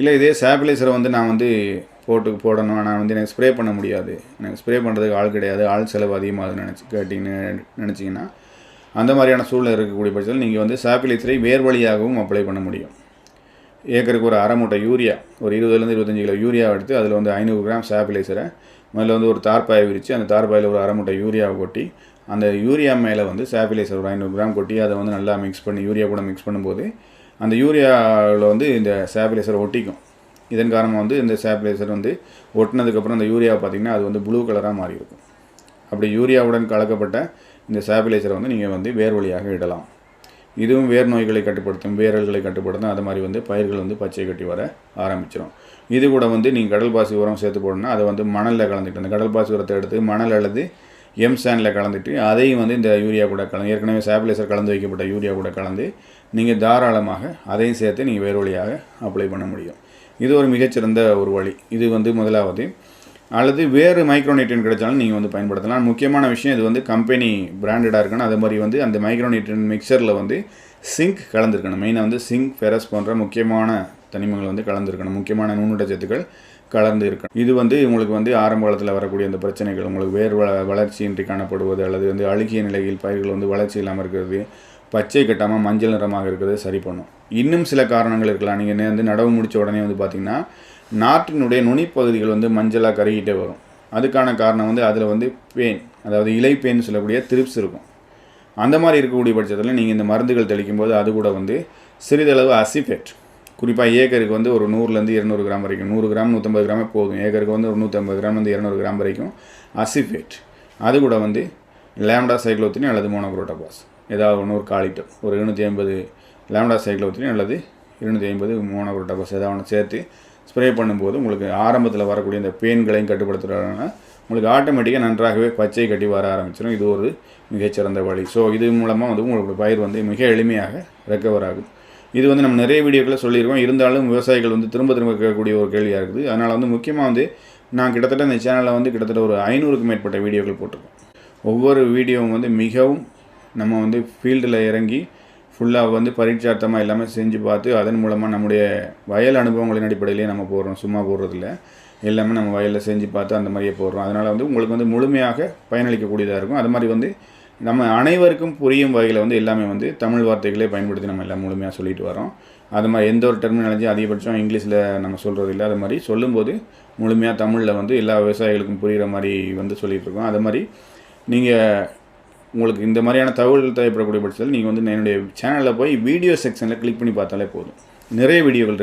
இல்லை இதே சாப்பிளைசரை வந்து நான் வந்து போட்டு போடணும். நான் வந்து எனக்கு ஸ்ப்ரே பண்ண முடியாது. எனக்கு ஸ்ப்ரே பண்ணுறதுக்கு ஆள் கிடையாது. ஆள் செலவு அதிகமாகுதுன்னு நினச்சி கேட்டிங்கன்னு நினச்சிங்கன்னா அந்த மாதிரியான சூழ்நிலை இருக்கக்கூடிய பட்சத்தில் நீங்கள் வந்து சாப்பிளைசரை வேர் வழியாகவும் அப்ளை பண்ண முடியும். ஏக்கருக்கு ஒரு அரை மூட்டை யூரியா ஒரு இருபதுலேருந்து இருபத்தஞ்சி கிலோ யூரியா எடுத்து அதில் வந்து ஐநூறு கிராம் சாப்பிளைசரை முதல்ல வந்து ஒரு தார்பாயை விரித்து அந்த தார்பாயில் ஒரு அரை மூட்டை யூரியாவை கொட்டி அந்த யூரியா மேலே வந்து சாப்பிளைசர் ஒரு ஐநூறு கிராம் கொட்டி அதை வந்து நல்லா மிக்ஸ் பண்ணி யூரியா கூட மிக்ஸ் பண்ணும்போது அந்த யூரியாவில் வந்து இந்த சாப்பிளைசர் ஒட்டிக்கும். இதன் காரணமாக வந்து இந்த சாப்பிளைசர் வந்து ஒட்டினதுக்கப்புறம் அந்த யூரியா பார்த்திங்கன்னா அது வந்து ப்ளூ கலராக மாறி இருக்கும் அப்படி யூரியாவுடன் கலக்கப்பட்ட இந்த சாப்பிளைசரை வந்து நீங்கள் வந்து வேர் வழியாக இடலாம். இதுவும் வேர் நோய்களை கட்டுப்படுத்தும் வேரல்களை கட்டுப்படுத்தும் அது மாதிரி வந்து பயிர்கள் வந்து பச்சை கட்டி வர ஆரம்பிச்சிடும் இது கூட வந்து நீங்கள் கடல் பாசி உரம் சேர்த்து போடணும்னா அதை வந்து மணலில் கலந்துட்டு அந்த கடல் பாசி உரத்தை எடுத்து மணல் அல்லது எம் சாண்டில் கலந்துட்டு அதையும் வந்து இந்த யூரியா கூட கலந்து ஏற்கனவே சாப்பிளைசர் கலந்து வைக்கப்பட்ட யூரியா கூட கலந்து நீங்கள் தாராளமாக அதையும் சேர்த்து நீங்கள் வேறு வழியாக அப்ளை பண்ண முடியும். இது ஒரு மிகச்சிறந்த ஒரு வழி. இது வந்து முதலாவது. அல்லது வேறு மைக்ரோநியூட்ரியன் கிடைச்சாலும் நீங்கள் வந்து பயன்படுத்தலாம். முக்கியமான விஷயம் இது வந்து கம்பெனி பிராண்டடாக இருக்கணும். அதே மாதிரி வந்து அந்த மைக்ரோநியூட்ரியன் மிக்சரில் வந்து சிங்க் கலந்துருக்கணும். மெயினாக வந்து சிங்க் ஃபெரஸ் போன்ற முக்கியமான தனிமங்கள் வந்து கலந்துருக்கணும். முக்கியமான நுண்ணுடச்சத்துக்கள் கலந்து இருக்கணும். இது வந்து உங்களுக்கு வந்து ஆரம்ப காலத்தில் வரக்கூடிய அந்த பிரச்சனைகள் உங்களுக்கு வேர் வள வளர்ச்சியின்றி காணப்படுவது அல்லது வந்து அழுகிய நிலையில் பயிர்கள் வந்து வளர்ச்சி இல்லாமல் இருக்கிறது பச்சை கட்டாமல் மஞ்சள் நிறமாக இருக்கிறது சரி பண்ணும். இன்னும் சில காரணங்கள் இருக்கலாம். நீங்கள் வந்து நடவு முடித்த உடனே வந்து பார்த்திங்கன்னா நாட்டினுடைய நுனிப்பகுதிகள் வந்து மஞ்சளாக கருகிட்டே வரும். அதுக்கான காரணம் வந்து அதில் வந்து பேன் அதாவது இலை பெயின் சொல்லக்கூடிய திரிப்ஸ் இருக்கும். அந்த மாதிரி இருக்கக்கூடிய பட்சத்தில் நீங்கள் இந்த மருந்துகள் தெளிக்கும் போது அது கூட வந்து சிறிதளவு அசிஃபெட் குறிப்பாக ஏக்கருக்கு வந்து ஒரு நூறுலேருந்து இரநூறு கிராம் வரைக்கும். நூறு கிராம் நூற்றம்பது கிராமே போதும். ஏக்கருக்கு வந்து ஒரு நூற்றம்பது கிராம் வந்து இரநூறு கிராம் வரைக்கும் அசிஃபேட். அது கூட வந்து லேம்டா சைக்ளோத்தினி அல்லது மோனோக்ரோட்டபாஸ். ஏதாவது ஒன்று ஒரு காலிட்டம். ஒரு இருநூற்றி ஐம்பது லேம்டா சைக்ளோத்தினி அல்லது இருநூற்றி ஐம்பது மோனோக்ரோட்டபாஸ் ஏதாவது ஒன்று சேர்த்து ஸ்ப்ரே பண்ணும்போது உங்களுக்கு ஆரம்பத்தில் வரக்கூடிய இந்த பெயின்களையும் கட்டுப்படுத்துகிறதுனால உங்களுக்கு ஆட்டோமேட்டிக்காக நன்றாகவே பச்சை கட்டி வர ஆரம்பிச்சிடும். இது ஒரு மிகச்சிறந்த வழி. ஸோ இது மூலமாக வந்து உங்களுக்கு பயிர் வந்து மிக எளிமையாக ரெக்கவர் ஆகும். இது வந்து நம்ம நிறைய வீடியோக்களில் சொல்லியிருக்கோம். இருந்தாலும் விவசாயிகள் வந்து திரும்ப திரும்ப கேட்கக்கூடிய ஒரு கேள்வியாக இருக்குது. அதனால் வந்து முக்கியமாக வந்து நான் கிட்டத்தட்ட இந்த சேனலில் வந்து கிட்டத்தட்ட ஒரு ஐநூறுக்கு மேற்பட்ட வீடியோக்கள் போட்டிருக்கோம். ஒவ்வொரு வீடியோவும் வந்து மிகவும் நம்ம வந்து ஃபீல்டில் இறங்கி ஃபுல்லாக வந்து பரீட்சார்த்தமாக எல்லாமே செஞ்சு பார்த்து அதன் மூலமாக நம்முடைய வயல் அனுபவங்களின் அடிப்படையிலேயே நம்ம போடுறோம். சும்மா போடுறதில்ல. எல்லாமே நம்ம வயலில் செஞ்சு பார்த்து அந்த மாதிரியே போடுறோம். அதனால் வந்து உங்களுக்கு வந்து முழுமையாக பயனளிக்கக்கூடியதாக இருக்கும். அது மாதிரி வந்து நம்ம அனைவருக்கும் புரியும் வகையில் வந்து எல்லாமே வந்து தமிழ் வார்த்தைகளே பயன்படுத்தி நம்ம எல்லாம் முழுமையாக சொல்லிட்டு வரோம் அது மாதிரி எந்த ஒரு டெர்மினாலஜி அதிகபட்சம் இங்கிலீஷில் நம்ம சொல்கிறது இல்லை. அது மாதிரி சொல்லும்போது முழுமையாக தமிழில் வந்து எல்லா விவசாயிகளுக்கும் புரிகிற மாதிரி வந்து சொல்லிகிட்டு இருக்கோம். அது மாதிரி நீங்கள் உங்களுக்கு இந்த மாதிரியான தகவல்கள் தேவைப்படக்கூடிய பட்சத்தில் நீங்கள் வந்து என்னுடைய சேனலில் போய் வீடியோ செக்ஷனில் கிளிக் பண்ணி பார்த்தாலே போதும். நிறைய வீடியோகள்